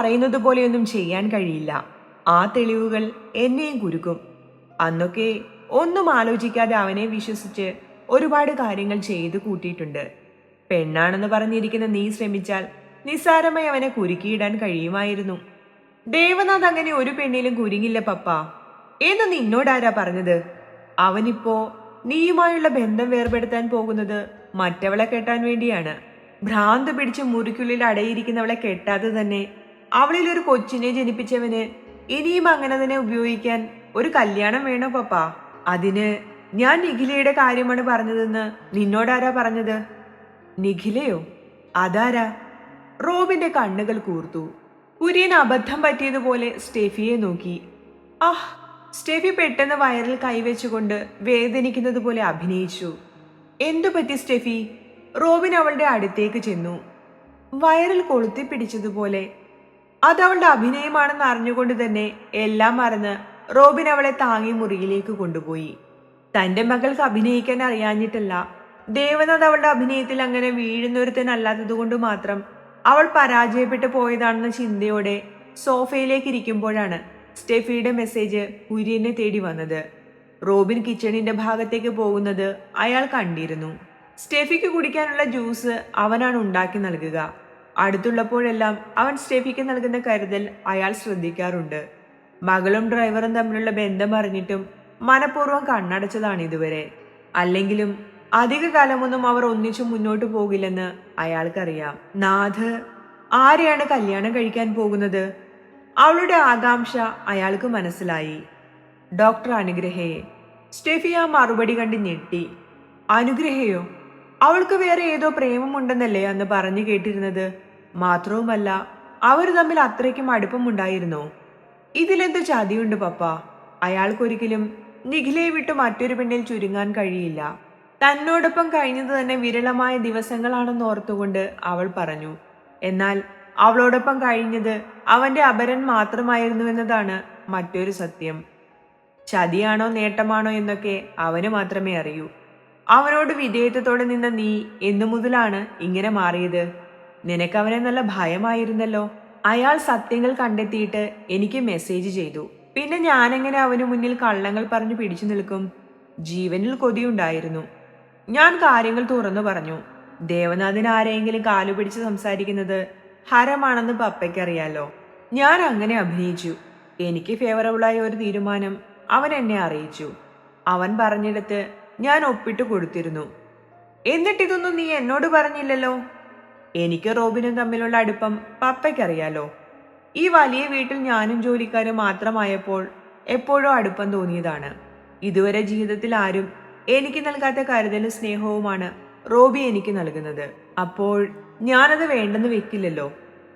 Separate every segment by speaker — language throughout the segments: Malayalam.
Speaker 1: പറയുന്നത് പോലെയൊന്നും ചെയ്യാൻ കഴിയില്ല. ആ തെളിവുകൾ എന്നെയും കുരുക്കും. അന്നൊക്കെ ഒന്നും ആലോചിക്കാതെ അവനെ വിശ്വസിച്ച് ഒരുപാട് കാര്യങ്ങൾ ചെയ്തു കൂട്ടിയിട്ടുണ്ട്. പെണ്ണാണെന്ന് പറഞ്ഞിരിക്കുന്ന നീ ശ്രമിച്ചാൽ നിസ്സാരമായി അവനെ കുരുക്കിയിടാൻ കഴിയുമായിരുന്നു. ദേവനാഥ് അങ്ങനെ ഒരു പെണ്ണിലും കുരുങ്ങില്ല പപ്പ. എന്ന് നിന്നോടാരാ പറഞ്ഞത്? അവനിപ്പോ നീയുമായുള്ള ബന്ധം വേർപെടുത്താൻ പോകുന്നത് മറ്റവളെ കെട്ടാൻ വേണ്ടിയാണ്. ഭ്രാന്ത് പിടിച്ച് മുറിക്കുള്ളിൽ അടയിരിക്കുന്നവളെ കെട്ടാതെ തന്നെ അവളിൽ ഒരു കൊച്ചിനെ ജനിപ്പിച്ചവന് ഇനിയും അങ്ങനെ തന്നെ ഉപയോഗിക്കാൻ ഒരു കല്യാണം വേണോ പപ്പ? അതിന് ഞാൻ നിഖിലയുടെ കാര്യമാണ് പറഞ്ഞതെന്ന് നിന്നോടാരാ പറഞ്ഞത്? നിഖിലയോ? അതാരാ? റോബിന്റെ കണ്ണുകൾ കൂർത്തു. കുര്യൻ അബദ്ധം പറ്റിയതുപോലെ സ്റ്റെഫിയെ നോക്കി. ആഹ് സ്റ്റെഫി പെട്ടെന്ന് വയറിൽ കൈവച്ചുകൊണ്ട് വേദനിക്കുന്നത് പോലെ അഭിനയിച്ചു. എന്തു പറ്റി സ്റ്റെഫി? റോബിൻ അവളുടെ അടുത്തേക്ക് ചെന്നു. വയറിൽ കൊളുത്തി പിടിച്ചതുപോലെ അത് അവളുടെ അഭിനയമാണെന്ന് അറിഞ്ഞുകൊണ്ട് തന്നെ എല്ലാം മറന്ന് റോബിൻ അവളെ താങ്ങി മുറിയിലേക്ക് കൊണ്ടുപോയി. തന്റെ മകൾക്ക് അഭിനയിക്കാൻ അറിയാഞ്ഞിട്ടല്ല ദേവനാഥ് അവളുടെ അഭിനയത്തിൽ അങ്ങനെ വീഴുന്നൊരുത്തനല്ലാത്തത് കൊണ്ട് മാത്രം അവൾ പരാജയപ്പെട്ടു പോയതാണെന്ന ചിന്തയോടെ സോഫയിലേക്ക് ഇരിക്കുമ്പോഴാണ് സ്റ്റെഫിയുടെ മെസ്സേജ് കുര്യനെ തേടി വന്നത്. റോബിൻ കിച്ചണിന്റെ ഭാഗത്തേക്ക് പോകുന്നത് അയാൾ കണ്ടിരുന്നു. സ്റ്റെഫിക്ക് കുടിക്കാനുള്ള ജ്യൂസ് അവനാണ് ഉണ്ടാക്കി നൽകുക. അടുത്തുള്ളപ്പോഴെല്ലാം അവൻ സ്റ്റെഫിക്ക് നൽകുന്ന കരുതൽ അയാൾ ശ്രദ്ധിക്കാറുണ്ട്. മകളും ഡ്രൈവറും തമ്മിലുള്ള ബന്ധം അറിഞ്ഞിട്ടും മനഃപൂർവം കണ്ണടച്ചതാണ് ഇതുവരെ. അല്ലെങ്കിലും അധിക കാലമൊന്നും അവർ ഒന്നിച്ചു മുന്നോട്ട് പോകില്ലെന്ന് അയാൾക്കറിയാം. നാഥ് ആരെയാണ് കല്യാണം കഴിക്കാൻ പോകുന്നത്? അവളുടെ ആകാംക്ഷ അയാൾക്ക് മനസ്സിലായി. ഡോക്ടർ അനുഗ്രഹയെ. സ്റ്റെഫിയ മറുപടി കണ്ട് ഞെട്ടി. അനുഗ്രഹയോ? അവൾക്ക് വേറെ ഏതോ പ്രേമമുണ്ടെന്നല്ലേ അന്ന് പറഞ്ഞു കേട്ടിരുന്നത്? മാത്രവുമല്ല അവർ തമ്മിൽ അത്രയ്ക്കും അടുപ്പമുണ്ടായിരുന്നോ? ഇതിലെന്ത് ചതിയുണ്ട് പപ്പ? അയാൾക്കൊരിക്കലും നിഖിലയെ വിട്ട് മറ്റൊരു പെണ്ണിൽ ചുരുങ്ങാൻ കഴിയില്ല. തന്നോടൊപ്പം കഴിഞ്ഞത് തന്നെ വിരളമായ ദിവസങ്ങളാണെന്ന് ഓർത്തുകൊണ്ട് അവൾ പറഞ്ഞു. എന്നാൽ അവളോടൊപ്പം കഴിഞ്ഞത് അവന്റെ അപരൻ മാത്രമായിരുന്നു എന്നതാണ് മറ്റൊരു സത്യം. ചതിയാണോ നേട്ടമാണോ എന്നൊക്കെ അവന് മാത്രമേ അറിയൂ. അവനോട് വിധേയത്വത്തോടെ നിന്ന നീ എന്നു മുതലാണ് ഇങ്ങനെ മാറിയത്. നിനക്ക് അവനെ നല്ല ഭയമായിരുന്നല്ലോ. അയാൾ സത്യങ്ങൾ കണ്ടെത്തിയിട്ട് എനിക്ക് മെസ്സേജ് ചെയ്തു. പിന്നെ ഞാനെങ്ങനെ അവന് മുന്നിൽ കള്ളങ്ങൾ പറഞ്ഞു പിടിച്ചു നിൽക്കും? ജീവനിൽ കൊതിയുണ്ടായിരുന്നു. ഞാൻ കാര്യങ്ങൾ തുറന്നു പറഞ്ഞു. ദേവനാഥിന് ആരെയെങ്കിലും കാലു പിടിച്ച് സംസാരിക്കുന്നത് ഹരമാണെന്ന് പപ്പയ്ക്കറിയാലോ. ഞാൻ അങ്ങനെ അഭിനയിച്ചു. എനിക്ക് ഫേവറബിളായ ഒരു തീരുമാനം അവൻ എന്നെ അറിയിച്ചു. അവൻ പറഞ്ഞിടത്ത് ഞാൻ ഒപ്പിട്ട് കൊടുത്തിരുന്നു. എന്നിട്ടിതൊന്നും നീ എന്നോട് പറഞ്ഞില്ലല്ലോ? എനിക്ക് റോബിനും തമ്മിലുള്ള അടുപ്പം പപ്പയ്ക്കറിയാലോ. ഈ വലിയ വീട്ടിൽ ഞാനും ജോലിക്കാരും മാത്രമായപ്പോൾ എപ്പോഴോ അടുപ്പം തോന്നിയതാണ്. ഇതുവരെ ജീവിതത്തിൽ ആരും എനിക്ക് നൽകാത്ത കരുതലും സ്നേഹവുമാണ് റോബി എനിക്ക് നൽകുന്നത്. അപ്പോൾ ഞാനത് വേണ്ടെന്ന് വെക്കില്ലല്ലോ.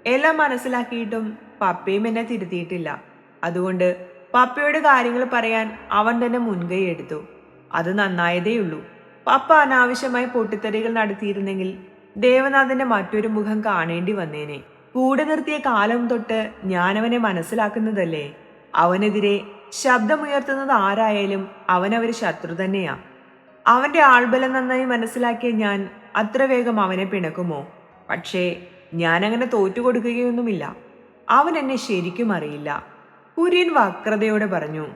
Speaker 1: എല്ലാം മനസ്സിലാക്കിയിട്ടും പപ്പയും എന്നെ തിരുത്തിയിട്ടില്ല. അതുകൊണ്ട് പപ്പയോട് കാര്യങ്ങൾ പറയാൻ അവൻ തന്നെ മുൻകൈ എടുത്തു. അത് നന്നായതേയുള്ളൂ. പപ്പ അനാവശ്യമായി പൊട്ടിത്തെറികൾ നടത്തിയിരുന്നെങ്കിൽ ദേവനാഥന്റെ മറ്റൊരു മുഖം കാണേണ്ടി വന്നേനെ. കൂടെ നിർത്തിയ കാലം തൊട്ട് ഞാനവനെ മനസ്സിലാക്കുന്നതല്ലേ? അവനെതിരെ ശബ്ദമുയർത്തുന്നത് ആരായാലും അവനവര് ശത്രു തന്നെയാ. അവന്റെ ആൾബലം നന്നായി മനസ്സിലാക്കിയ ഞാൻ അത്ര വേഗം അവനെ പിണക്കുമോ? പക്ഷേ ഞാനങ്ങനെ തോറ്റുകൊടുക്കുകയൊന്നുമില്ല. അവൻ എന്നെ ശരിക്കും അറിയില്ല. കുര്യൻ വക്രതയോടെ പറഞ്ഞു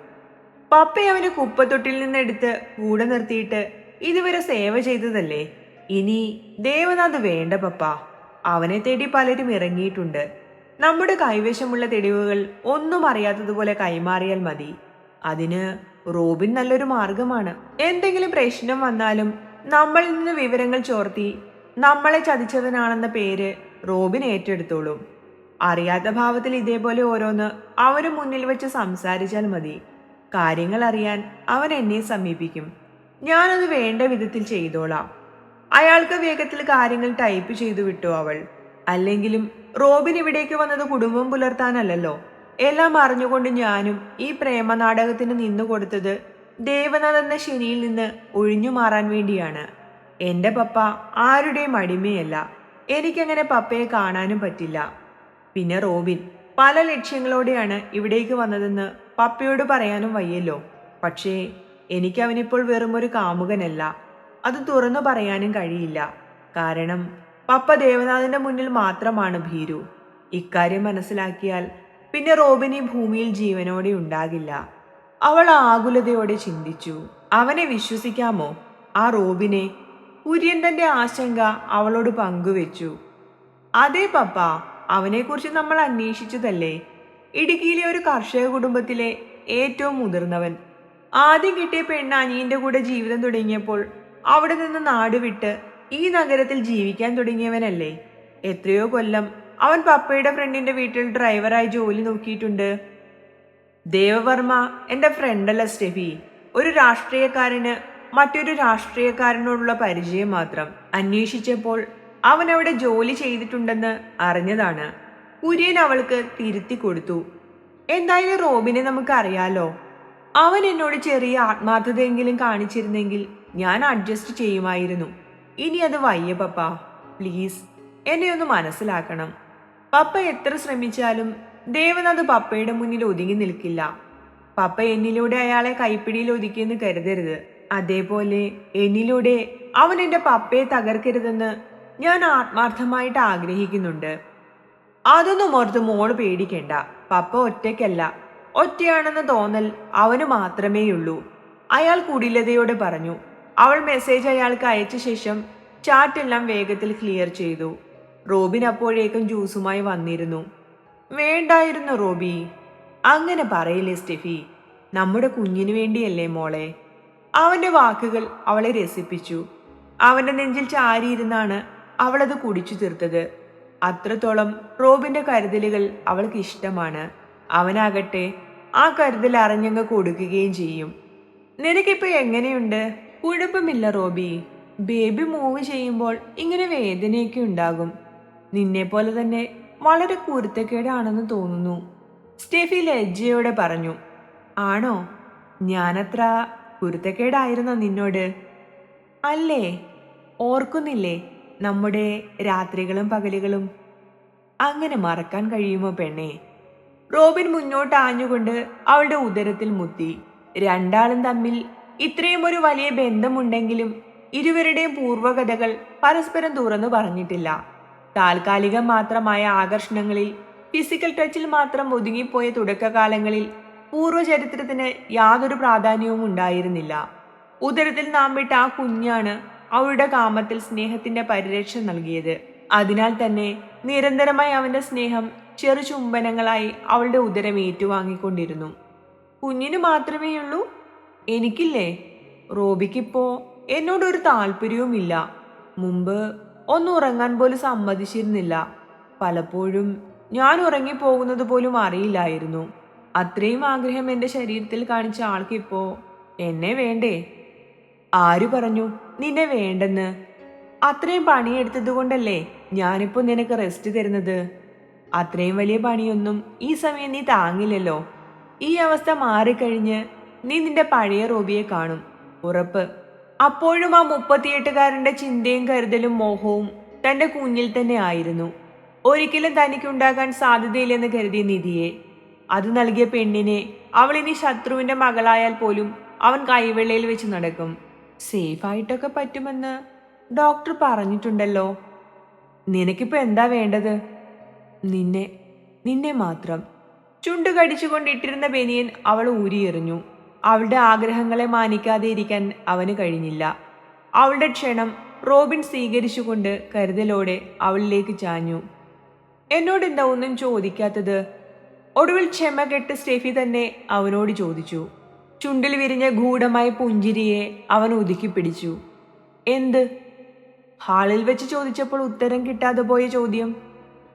Speaker 1: പപ്പ അവന് കുപ്പത്തൊട്ടിൽ നിന്നെടുത്ത് കൂടെ നിർത്തിയിട്ട് ഇതുവരെ സേവ ചെയ്തതല്ലേ? ഇനി ദേവനാഥ് വേണ്ട പപ്പ. അവനെ തേടി പലരും ഇറങ്ങിയിട്ടുണ്ട്. നമ്മുടെ കൈവശമുള്ള തെളിവുകൾ ഒന്നും അറിയാത്തതുപോലെ കൈമാറിയാൽ മതി. അതിന് റോബിൻ നല്ലൊരു മാർഗമാണ്. എന്തെങ്കിലും പ്രശ്നം വന്നാലും നമ്മളിൽ നിന്ന് വിവരങ്ങൾ ചോർത്തി നമ്മളെ ചതിച്ചവനാണെന്ന പേര് റോബിൻ ഏറ്റെടുത്തോളും. അറിയാത്ത ഭാവത്തിൽ ഇതേപോലെ ഓരോന്ന് അവന് മുന്നിൽ വെച്ച് സംസാരിച്ചാൽ മതി. കാര്യങ്ങൾ അറിയാൻ അവൻ എന്നെ സമീപിക്കും. ഞാനത് വേണ്ട വിധത്തിൽ ചെയ്തോളാം. അയാൾക്ക് വേഗത്തിൽ കാര്യങ്ങൾ ടൈപ്പ് ചെയ്തു വിട്ടു അവൾ. അല്ലെങ്കിലും റോബിൻ ഇവിടേക്ക് വന്നത് കുടുംബം പുലർത്താനല്ലല്ലോ. എല്ലാം അറിഞ്ഞുകൊണ്ട് ഞാനും ഈ പ്രേമ നാടകത്തിന് നിന്നു കൊടുത്തത് ദേവനാഥ് എന്ന ശനിയിൽ നിന്ന് ഒഴിഞ്ഞു മാറാൻ വേണ്ടിയാണ്. എന്റെ പപ്പ ആരുടെയും അടിമയല്ല. എനിക്കങ്ങനെ പപ്പയെ കാണാനും പറ്റില്ല. പിന്നെ റോബിൻ പല ലക്ഷ്യങ്ങളോടെയാണ് ഇവിടേക്ക് വന്നതെന്ന് പപ്പയോട് പറയാനും വയ്യല്ലോ. പക്ഷേ എനിക്ക് അവനിപ്പോൾ വെറും ഒരു കാമുകനല്ല. അത് തുറന്നു പറയാനും കഴിയില്ല. കാരണം പപ്പ ദേവനാഥന്റെ മുന്നിൽ മാത്രമാണ് ഭീരു. ഇക്കാര്യം മനസ്സിലാക്കിയാൽ പിന്നെ റോബിനി ഭൂമിയിൽ ജീവനോടെ ഉണ്ടാകില്ല. അവൾ ആകുലതയോടെ ചിന്തിച്ചു. അവനെ വിശ്വസിക്കാമോ? ആ റോബിനെ കുര്യൻ തന്റെ ആശങ്ക അവളോട് പങ്കുവെച്ചു. അതെ പപ്പ അവനെക്കുറിച്ച് നമ്മൾ അന്വേഷിച്ചതല്ലേ? ഇടുക്കിയിലെ ഒരു കർഷക കുടുംബത്തിലെ ഏറ്റവും മുതിർന്നവൻ. ആദ്യം കിട്ടിയ പെണ്ണ് കൂടെ ജീവിതം തുടങ്ങിയപ്പോൾ അവിടെ നിന്ന് നാട് വിട്ട് ഈ നഗരത്തിൽ ജീവിക്കാൻ തുടങ്ങിയവനല്ലേ? എത്രയോ കൊല്ലം അവൻ പപ്പയുടെ ഫ്രണ്ടിന്റെ വീട്ടിൽ ഡ്രൈവറായി ജോലി നോക്കിയിട്ടുണ്ട്. ദേവവർമ്മ എന്റെ ഫ്രണ്ടല്ല സ്റ്റെഫി. ഒരു രാഷ്ട്രീയക്കാരന് മറ്റൊരു രാഷ്ട്രീയക്കാരനോടുള്ള പരിചയം മാത്രം. അന്വേഷിച്ചപ്പോൾ അവൻ അവിടെ ജോലി ചെയ്തിട്ടുണ്ടെന്ന് അറിഞ്ഞതാണ്. കുര്യൻ അവൾക്ക് തിരുത്തി കൊടുത്തു. എന്തായാലും റോബിനെ നമുക്കറിയാലോ. അവൻ എന്നോട് ചെറിയ ആത്മാർത്ഥതയെങ്കിലും കാണിച്ചിരുന്നെങ്കിൽ ഞാൻ അഡ്ജസ്റ്റ് ചെയ്യുമായിരുന്നു. ഇനി അത് വയ്യ പപ്പ. പ്ലീസ് എന്നെ ഒന്ന് മനസ്സിലാക്കണം. പപ്പ എത്ര ശ്രമിച്ചാലും ദേവനാഥ് പപ്പയുടെ മുന്നിൽ ഒതുങ്ങി നിൽക്കില്ല. പപ്പ എന്നിലൂടെ അയാളെ കൈപ്പിടിയിൽ ഒതുക്കിയെന്ന് കരുതരുത്. അതേപോലെ എന്നിലൂടെ അവൻ എന്റെ പപ്പയെ തകർക്കരുതെന്ന് ഞാൻ ആത്മാർത്ഥമായിട്ട് ആഗ്രഹിക്കുന്നുണ്ട്. അതൊന്നും ഓർത്ത് മോൾ പേടിക്കണ്ട. പപ്പ ഒറ്റയ്ക്കല്ല. ഒറ്റയാണെന്ന് തോന്നൽ അവന് മാത്രമേയുള്ളൂ. അയാൾ കുടിലതയോട് പറഞ്ഞു. അവൾ മെസ്സേജ് അയാൾക്ക് അയച്ച ശേഷം ചാറ്റെല്ലാം വേഗത്തിൽ ക്ലിയർ ചെയ്തു. റോബിൻ അപ്പോഴേക്കും ജ്യൂസുമായി വന്നിരുന്നു. വേണ്ടായിരുന്നു റോബി. അങ്ങനെ പറയില്ലേ സ്റ്റെഫി? നമ്മുടെ കുഞ്ഞിനു വേണ്ടിയല്ലേ മോളെ? അവന്റെ വാക്കുകൾ അവളെ രസിപ്പിച്ചു. അവന്റെ നെഞ്ചിൽ ചാരിയിരുന്നാണ് അവളത് കുടിച്ചു തീർത്തത്. അത്രത്തോളം റോബിന്റെ കരുതലുകൾ അവൾക്ക് ഇഷ്ടമാണ്. അവനാകട്ടെ ആ കരുതൽ അറിഞ്ഞങ്ങ് കൊടുക്കുകയും ചെയ്യും. നിനക്കിപ്പോ എങ്ങനെയുണ്ട്? കുഴപ്പമില്ല റോബി. ബേബി മൂവ് ചെയ്യുമ്പോൾ ഇങ്ങനെ വേദനയൊക്കെ ഉണ്ടാകും. നിന്നെ പോലെ തന്നെ വളരെ കുരുത്തക്കേടാണെന്ന് തോന്നുന്നു. സ്റ്റെഫി ലജ്ജയോടെ പറഞ്ഞു. ആണോ? ഞാനത്ര കുരുത്തക്കേടായിരുന്നോ നിന്നോട്? അല്ലേ? ഓർക്കുന്നില്ലേ? നമ്മുടെ രാത്രികളും പകലുകളും അങ്ങനെ മറക്കാൻ കഴിയുമോ പെണ്ണെ? റോബിൻ മുന്നോട്ട് ആഞ്ഞുകൊണ്ട് അവളുടെ ഉദരത്തിൽ മുത്തി. രണ്ടാളും തമ്മിൽ ഇത്രയും ഒരു വലിയ ബന്ധമുണ്ടെങ്കിലും ഇരുവരുടെയും പൂർവകഥകൾ പരസ്പരം തുറന്നു പറഞ്ഞിട്ടില്ല. താൽക്കാലികം മാത്രമായ ആകർഷണങ്ങളിൽ ഫിസിക്കൽ ടച്ചിൽ മാത്രം ഒതുങ്ങിപ്പോയ തുടക്കകാലങ്ങളിൽ പൂർവചരിത്രത്തിന് യാതൊരു പ്രാധാന്യവും ഉണ്ടായിരുന്നില്ല. ഉദരത്തിൽ നാം വിട്ട ആ കുഞ്ഞാണ് അവളുടെ കാമത്തിൽ സ്നേഹത്തിന്റെ പരിരക്ഷ നൽകിയത്. അതിനാൽ തന്നെ നിരന്തരമായി അവന്റെ സ്നേഹം ചെറു ചുംബനങ്ങളായി അവളുടെ ഉദരം ഏറ്റുവാങ്ങിക്കൊണ്ടിരുന്നു. കുഞ്ഞിന് മാത്രമേയുള്ളൂ? എനിക്കില്ലേ? റോബിക്കിപ്പോ എന്നോടൊരു താല്പര്യവുമില്ല. മുമ്പ് ഒന്ന് ഉറങ്ങാൻ പോലും സമ്മതിച്ചിരുന്നില്ല. പലപ്പോഴും ഞാൻ ഉറങ്ങിപ്പോകുന്നത് പോലും അറിയില്ലായിരുന്നു. അത്രയും ആഗ്രഹം എന്റെ ശരീരത്തിൽ കാണിച്ച ആൾക്കിപ്പോ എന്നെ വേണ്ടേ? ആര് പറഞ്ഞു? നിന്നെ വേണ്ടെന്ന്. അത്രയും പണിയെടുത്തത് കൊണ്ടല്ലേ ഞാനിപ്പോ നിനക്ക് റെസ്റ്റ് തരുന്നത്? അത്രയും വലിയ പണിയൊന്നും ഈ സമയം നീ താങ്ങില്ലല്ലോ. ഈ അവസ്ഥ മാറിക്കഴിഞ്ഞ് നീ നിന്റെ പഴയ റോബിയെ കാണും. ഉറപ്പ്. അപ്പോഴും ആ മുപ്പത്തിയെട്ടുകാരന്റെ ചിന്തയും കരുതലും മോഹവും തന്റെ കുഞ്ഞിൽ തന്നെ ആയിരുന്നു. ഒരിക്കലും തനിക്കുണ്ടാകാൻ സാധ്യതയില്ലെന്ന് കരുതിയ നിധിയെ. അത് നൽകിയ പെണ്ണിനെ അവൾ ഇനി ശത്രുവിന്റെ മകളായാൽ പോലും അവൻ കൈവെള്ളയിൽ വെച്ച് നടക്കും. സേഫായിട്ടൊക്കെ പറ്റുമെന്ന് ഡോക്ടർ പറഞ്ഞിട്ടുണ്ടല്ലോ. നിനക്കിപ്പോൾ എന്താ വേണ്ടത്? നിന്നെ നിന്നെ മാത്രം. ചുണ്ടു കടിച്ചുകൊണ്ടിട്ടിരുന്ന ബനിയൻ അവൾ ഊരിയെറിഞ്ഞു. അവളുടെ ആഗ്രഹങ്ങളെ മാനിക്കാതെ ഇരിക്കാൻ അവന് കഴിഞ്ഞില്ല. അവളുടെ ക്ഷണം റോബിൻ സ്വീകരിച്ചുകൊണ്ട് കരുതലോടെ അവളിലേക്ക് ചാഞ്ഞു. എന്നോട് എന്താ ഒന്നും ചോദിക്കാത്തത്? ഒടുവിൽ ക്ഷമ കെട്ട് സ്റ്റെഫി തന്നെ അവനോട് ചോദിച്ചു. ചുണ്ടിൽ വിരിഞ്ഞ ഗൂഢമായ പുഞ്ചിരിയെ അവൻ ഒതുക്കി പിടിച്ചു. എന്ത്? ഹാളിൽ വെച്ച് ചോദിച്ചപ്പോൾ ഉത്തരം കിട്ടാതെ പോയ ചോദ്യം.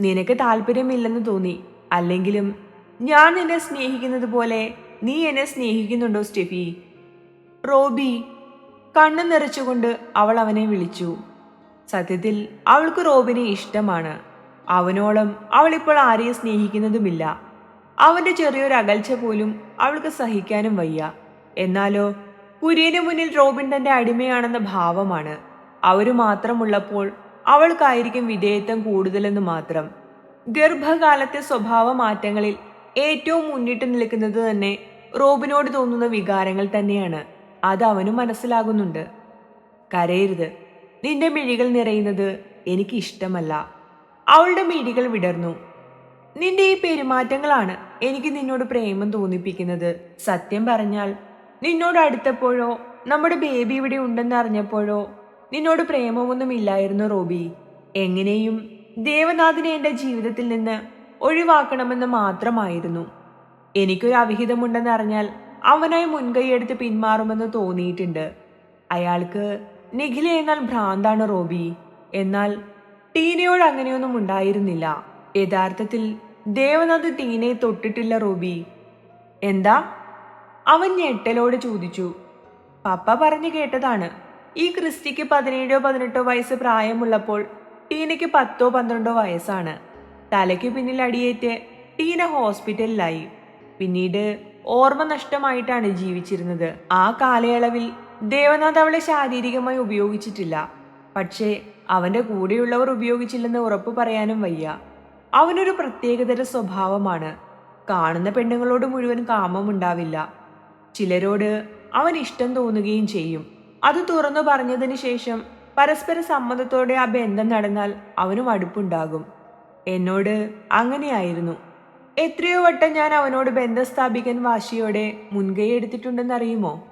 Speaker 1: നിനക്ക് താല്പര്യമില്ലെന്ന് തോന്നി. അല്ലെങ്കിലും ഞാൻ നിന്നെ സ്നേഹിക്കുന്നത് പോലെ നീ എന്നെ സ്നേഹിക്കുന്നുണ്ടോ സ്റ്റെഫി? റോബി കണ്ണു നിറച്ചുകൊണ്ട് അവൾ അവനെ വിളിച്ചു. സത്യത്തിൽ അവൾക്ക് റോബിനെ ഇഷ്ടമാണ്. അവനോളം അവളിപ്പോൾ ആരെയും സ്നേഹിക്കുന്നതുമില്ല. അവന്റെ ചെറിയൊരു അകൽച്ച പോലും അവൾക്ക് സഹിക്കാനും വയ്യ. എന്നാലോ കുര്യന് മുന്നിൽ റോബിൻ തന്റെ അടിമയാണെന്ന ഭാവമാണ്. അവർ മാത്രമുള്ളപ്പോൾ അവൾക്കായിരിക്കും വിധേയത്വം കൂടുതലെന്ന് മാത്രം. ഗർഭകാലത്തെ സ്വഭാവ മാറ്റങ്ങളിൽ ഏറ്റവും മുന്നിട്ട് നിൽക്കുന്നത് തന്നെ റോബിനോട് തോന്നുന്ന വികാരങ്ങൾ തന്നെയാണ്. അത് അവനും മനസ്സിലാകുന്നുണ്ട്. കരയരുത്. നിന്റെ മിഴികൾ നിറയുന്നത് എനിക്ക് ഇഷ്ടമല്ല അവളുടെ മിഴികൾ വിടർന്നു. നിന്റെ ഈ പെരുമാറ്റങ്ങളാണ് എനിക്ക് നിന്നോട് പ്രേമം തോന്നിപ്പിക്കുന്നത്. സത്യം പറഞ്ഞാൽ നിന്നോട് അടുത്തപ്പോഴോ നമ്മുടെ ബേബി ഇവിടെ ഉണ്ടെന്ന് അറിഞ്ഞപ്പോഴോ നിന്നോട് പ്രേമമൊന്നും ഇല്ലായിരുന്നു റോബി. എങ്ങനെയും ദേവനാഥിനെ എന്റെ ജീവിതത്തിൽ നിന്ന് ഒഴിവാക്കണമെന്ന് മാത്രമായിരുന്നു. എനിക്കൊരു അവിഹിതമുണ്ടെന്ന് അറിഞ്ഞാൽ അവനായി മുൻകൈയെടുത്ത് പിന്മാറുമെന്ന് തോന്നിയിട്ടുണ്ട്. അയാൾക്ക് നിഖില എന്നാൽ ഭ്രാന്താണ് റോബി. എന്നാൽ ടീനയോട് അങ്ങനെയൊന്നും ഉണ്ടായിരുന്നില്ല. യഥാർത്ഥത്തിൽ ദേവനാഥ് ടീനെ തൊട്ടിട്ടില്ല റോബി. എന്താ? അവൻ ഞെട്ടലോട് ചോദിച്ചു. പപ്പ പറഞ്ഞു കേട്ടതാണ്. ഈ ക്രിസ്റ്റിക്ക് പതിനേഴോ പതിനെട്ടോ വയസ്സ് പ്രായമുള്ളപ്പോൾ ടീനയ്ക്ക് പത്തോ പന്ത്രണ്ടോ വയസ്സാണ്. തലയ്ക്ക് പിന്നിൽ അടിയേറ്റ് ടീന ഹോസ്പിറ്റലിലായി. പിന്നീട് ഓർമ്മ നഷ്ടമായിട്ടാണ് ജീവിച്ചിരുന്നത്. ആ കാലയളവിൽ ദേവനാഥ് അവളെ ശാരീരികമായി ഉപയോഗിച്ചിട്ടില്ല. പക്ഷേ അവന്റെ കൂടെയുള്ളവർ ഉപയോഗിച്ചില്ലെന്ന് ഉറപ്പു പറയാനും വയ്യ. അവനൊരു പ്രത്യേകതര സ്വഭാവമാണ്. കാണുന്ന പെണ്ണുങ്ങളോട് മുഴുവൻ കാമമുണ്ടാവില്ല ചിലരോട് അവൻ ഇഷ്ടം തോന്നുകയും ചെയ്യും. അത് തുറന്നു പറഞ്ഞതിന് ശേഷം പരസ്പര സമ്മതത്തോടെ ആ ബന്ധം നടന്നാൽ അവനും അടുപ്പുണ്ടാകും. എന്നോട് അങ്ങനെയായിരുന്നു. എത്രയോ വട്ടം ഞാൻ അവനോട് ബന്ധം സ്ഥാപിക്കാൻ വാശിയോടെ മുൻകൈ എടുത്തിട്ടുണ്ടെന്നറിയുമോ?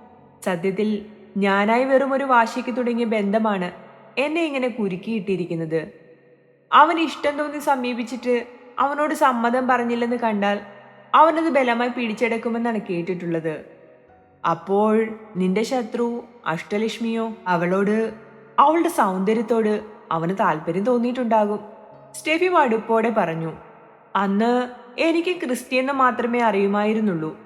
Speaker 1: സത്യത്തിൽ ഞാനായി വെറും ഒരു വാശിക്ക് തുടങ്ങിയ ബന്ധമാണ് എന്നെ ഇങ്ങനെ കുരുക്കിയിട്ടിരിക്കുന്നത്. അവൻ ഇഷ്ടം തോന്നി സമീപിച്ചിട്ട് അവനോട് സമ്മതം പറഞ്ഞില്ലെന്ന് കണ്ടാൽ അവനത് ബലമായി പിടിച്ചെടുക്കുമെന്നാണ് കേട്ടിട്ടുള്ളത്. അപ്പോൾ നിന്റെ ശത്രു അഷ്ടലക്ഷ്മിയോ അവളോട് അവളുടെ സൗന്ദര്യത്തോട് അവന് താല്പര്യം തോന്നിയിട്ടുണ്ടാകും. സ്റ്റെഫി മടുപ്പോടെ പറഞ്ഞു അന്ന് എനിക്ക് ക്രിസ്ത്യെന്ന് മാത്രമേ അറിയുമായിരുന്നുള്ളൂ.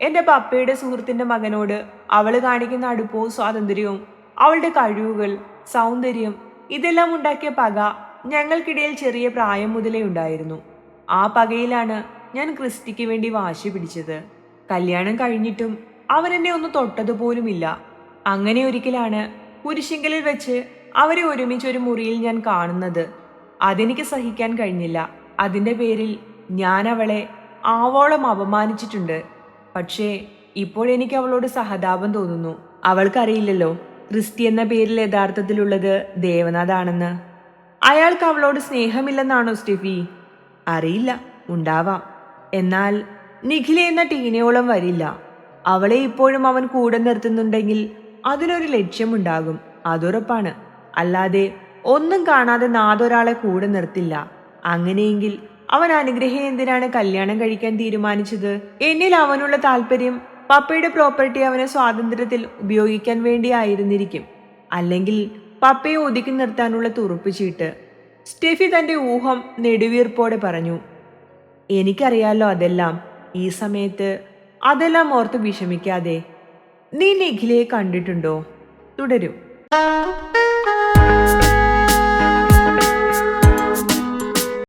Speaker 1: എന്റെ പപ്പയുടെ സുഹൃത്തിന്റെ മകനോട് അവൾ കാണിക്കുന്ന അടുപ്പവും സ്വാതന്ത്ര്യവും അവളുടെ കഴിവുകൾ സൗന്ദര്യം ഇതെല്ലാം ഉണ്ടാക്കിയ പക ഞങ്ങൾക്കിടയിൽ ചെറിയ പ്രായം മുതലേ ഉണ്ടായിരുന്നു. ആ പകയിലാണ് ഞാൻ ക്രിസ്റ്റിക്ക് വേണ്ടി വാശി പിടിച്ചത്. കല്യാണം കഴിഞ്ഞിട്ടും അവൻ എന്നെ ഒന്ന് തൊട്ടതുപോലുമില്ല അങ്ങനെ ഒരിക്കലാണ് കുരിശിങ്കലിൽ വെച്ച് അവരെ ഒരുമിച്ച് ഒരു മുറിയിൽ ഞാൻ കാണുന്നത്. അതെനിക്ക് സഹിക്കാൻ കഴിഞ്ഞില്ല. അതിന്റെ പേരിൽ ഞാൻ അവളെ ആവോളം അപമാനിച്ചിട്ടുണ്ട്. പക്ഷേ ഇപ്പോഴെനിക്ക് അവളോട് സഹതാപം തോന്നുന്നു. അവൾക്കറിയില്ലല്ലോ ക്രിസ്റ്റി എന്ന പേരിൽ യഥാർത്ഥത്തിലുള്ളത് ദേവനാഥാണെന്ന്. അയാൾക്ക് അവളോട് സ്നേഹമില്ലെന്നാണോ സ്റ്റെഫി? അറിയില്ല ഉണ്ടാവാം. എന്നാൽ നിഖില എന്ന ടീനയോളം വരില്ല. അവളെ ഇപ്പോഴും അവൻ കൂടെ നിർത്തുന്നുണ്ടെങ്കിൽ അതിനൊരു ലക്ഷ്യമുണ്ടാകും അതുറപ്പാണ്. അല്ലാതെ ഒന്നും കാണാതെ നാദൊരാളെ കൂടെ നിർത്തില്ല. അങ്ങനെയെങ്കിൽ അവൻ അനുഗ്രഹം എന്തിനാണ് കല്യാണം കഴിക്കാൻ തീരുമാനിച്ചത്? എന്നിൽ അവനുള്ള താല്പര്യം പപ്പയുടെ പ്രോപ്പർട്ടി അവനെ സ്വാതന്ത്ര്യത്തിൽ ഉപയോഗിക്കാൻ വേണ്ടിയായിരുന്നിരിക്കും അല്ലെങ്കിൽ പപ്പയെ ഒതുക്കി നിർത്താനുള്ള തുറുപ്പ് ചീട്ട്. സ്റ്റെഫി തന്റെ ഊഹം നെടുവീർപ്പോടെ പറഞ്ഞു. എനിക്കറിയാലോ അതെല്ലാം ഈ സമയത്ത് അതെല്ലാം ഓർത്ത് വിഷമിക്കാതെ. നീ നിഖിലയെ കണ്ടിട്ടുണ്ടോ? തുടരും.